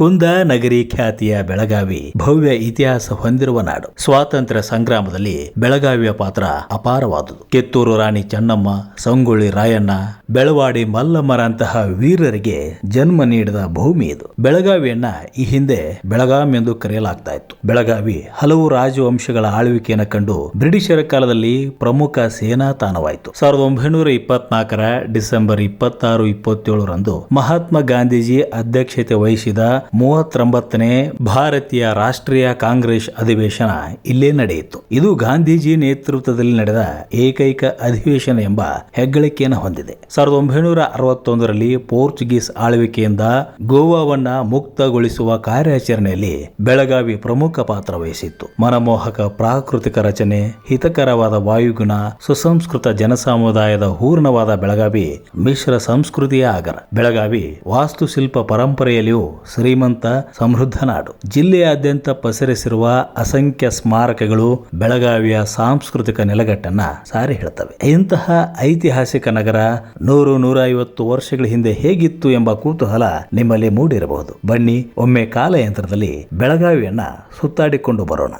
ಕುಂದಾನಗರಿ ಖ್ಯಾತಿಯ ಬೆಳಗಾವಿ ಭವ್ಯ ಇತಿಹಾಸ ಹೊಂದಿರುವ ನಾಡು. ಸ್ವಾತಂತ್ರ್ಯ ಸಂಗ್ರಾಮದಲ್ಲಿ ಬೆಳಗಾವಿಯ ಪಾತ್ರ ಅಪಾರವಾದುದು. ಕಿತ್ತೂರು ರಾಣಿ ಚೆನ್ನಮ್ಮ, ಸಂಗೊಳ್ಳಿ ರಾಯಣ್ಣ, ಬೆಳವಾಡಿ ಮಲ್ಲಮ್ಮರಂತಹ ವೀರರಿಗೆ ಜನ್ಮ ನೀಡಿದ ಭೂಮಿ ಇದು. ಬೆಳಗಾವಿಯನ್ನ ಈ ಹಿಂದೆ ಬೆಳಗಾಂ ಎಂದು ಕರೆಯಲಾಗ್ತಾ ಇತ್ತು. ಬೆಳಗಾವಿ ಹಲವು ರಾಜವಂಶಗಳ ಆಳ್ವಿಕೆಯನ್ನು ಕಂಡು ಬ್ರಿಟಿಷರ ಕಾಲದಲ್ಲಿ ಪ್ರಮುಖ ಸೇನಾ ತಾಣವಾಯಿತು. ಸಾವಿರದ ಒಂಬೈನೂರ ಇಪ್ಪತ್ನಾಲ್ಕರ ಡಿಸೆಂಬರ್ ಇಪ್ಪತ್ತಾರು, ಇಪ್ಪತ್ತೇಳರಂದು ಮಹಾತ್ಮ ಗಾಂಧೀಜಿ ಅಧ್ಯಕ್ಷತೆ ವಹಿಸಿದ ಮೂವತ್ತೊಂಬತ್ತನೇ ಭಾರತೀಯ ರಾಷ್ಟ್ರೀಯ ಕಾಂಗ್ರೆಸ್ ಅಧಿವೇಶನ ಇಲ್ಲೇ ನಡೆಯಿತು. ಇದು ಗಾಂಧೀಜಿ ನೇತೃತ್ವದಲ್ಲಿ ನಡೆದ ಏಕೈಕ ಅಧಿವೇಶನ ಎಂಬ ಹೆಗ್ಗಳಿಕೆಯನ್ನು ಹೊಂದಿದೆ. ಸಾವಿರದ ಒಂಬೈನೂರ ಅರವತ್ತೊಂದರಲ್ಲಿ ಪೋರ್ಚುಗೀಸ್ ಆಳ್ವಿಕೆಯಿಂದ ಗೋವಾವನ್ನ ಮುಕ್ತಗೊಳಿಸುವ ಕಾರ್ಯಾಚರಣೆಯಲ್ಲಿ ಬೆಳಗಾವಿ ಪ್ರಮುಖ ಪಾತ್ರ ವಹಿಸಿತ್ತು. ಮನಮೋಹಕ ಪ್ರಾಕೃತಿಕ ರಚನೆ, ಹಿತಕರವಾದ ವಾಯುಗುಣ, ಸುಸಂಸ್ಕೃತ ಜನಸಮುದಾಯದ ಹೂರ್ಣವಾದ ಬೆಳಗಾವಿ ಮಿಶ್ರ ಸಂಸ್ಕೃತಿಯ ಆಗರ. ಬೆಳಗಾವಿ ವಾಸ್ತುಶಿಲ್ಪ ಪರಂಪರೆಯಲ್ಲಿಯೂ ಶ್ರೀಮಂತ ಸಮೃದ್ಧ ನಾಡು. ಜಿಲ್ಲೆಯಾದ್ಯಂತ ಪಸರಿಸಿರುವ ಅಸಂಖ್ಯ ಸ್ಮಾರಕಗಳು ಬೆಳಗಾವಿಯ ಸಾಂಸ್ಕೃತಿಕ ನೆಲಗಟ್ಟನ್ನ ಸಾರಿ ಹೇಳ್ತವೆ. ಇಂತಹ ಐತಿಹಾಸಿಕ ನಗರ ನೂರು ನೂರ ಐವತ್ತು ವರ್ಷಗಳ ಹಿಂದೆ ಹೇಗಿತ್ತು ಎಂಬ ಕುತೂಹಲ ನಿಮ್ಮಲ್ಲಿ ಮೂಡಿರಬಹುದು. ಬನ್ನಿ, ಒಮ್ಮೆ ಕಾಲಯಂತ್ರದಲ್ಲಿ ಬೆಳಗಾವಿಯನ್ನ ಸುತ್ತಾಡಿಕೊಂಡು ಬರೋಣ.